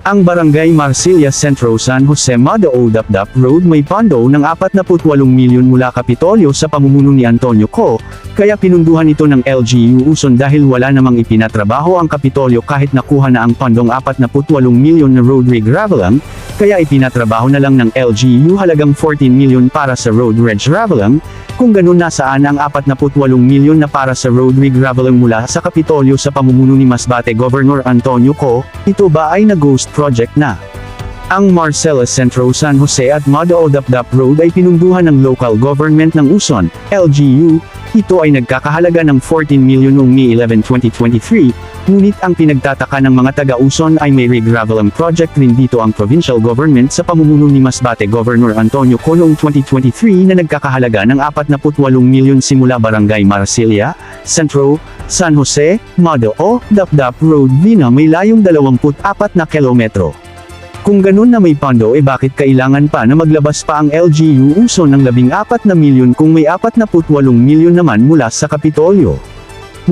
Ang Barangay Marsilia Centro San Jose Madao Dapdap Road may pondo ng 48 milyon mula Kapitolyo sa pamumuno ni Antonio Co, kaya pinunduhan ito ng LGU Uson dahil wala namang ipinatrabaho ang Kapitolyo kahit nakuha na ang pandong 48 milyon na road regraveling, kaya ipinatrabaho na lang ng LGU halagang 14 milyon para sa road regraveling, kung ganun nasaan ang 48 milyon na para sa road regraveling mula sa Kapitolyo sa pamumuno ni Masbate Governor Antonio Co, ito ba ay na-ghost project na? Ang Marcela Centro San Jose at Madao Dapdap Road ay pinunduhan ng local government ng Uson, LGU, ito ay nagkakahalaga ng 14 milyon noong May 11, 2023, ngunit ang pinagtataka ng mga taga-Uson ay may regraveling project rin dito ang provincial government sa pamumuno ni Masbate Governor Antonio Co noong 2023 na nagkakahalaga ng 48 milyon simula Barangay Marsilia, Centro, San Jose, Madao, Dapdap Road Vina may layong 24 na kilometro. Kung ganun na may pondo e bakit kailangan pa na maglabas pa ang LGU uso ng 14 na milyon kung may 48 milyon naman mula sa Kapitolyo?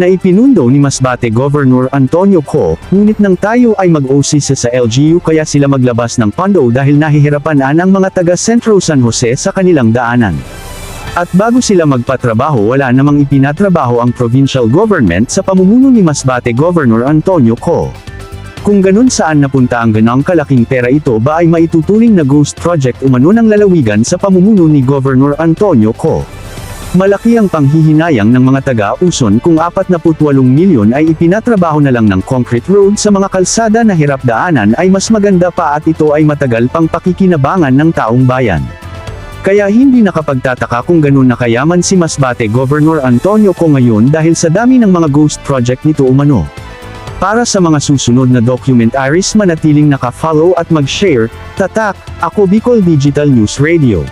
Na ipinundo ni Masbate Governor Antonio Co, ngunit nang tayo ay mag-OCC sa LGU kaya sila maglabas ng pondo dahil nahihirapan na ang mga taga Centro San Jose sa kanilang daanan. At bago sila magpatrabaho wala namang ipinatrabaho ang provincial government sa pamumuno ni Masbate Governor Antonio Co. Kung ganun saan napunta ang ganang kalaking pera ito ba ay maituturing na ghost project umano ng lalawigan sa pamumuno ni Governor Antonio Co. Malaki ang panghihinayang ng mga taga-Uson kung 48 milyon ay ipinatrabaho na lang ng concrete road sa mga kalsada na hirap daanan ay mas maganda pa at ito ay matagal pang pakikinabangan ng taong bayan. Kaya hindi nakapagtataka kung ganun nakayaman si Masbate Governor Antonio Co ngayon dahil sa dami ng mga ghost project nito umano. Para sa mga susunod na documentaries manatiling naka-follow at mag-share, tatak, ako Bicol Digital News Radio.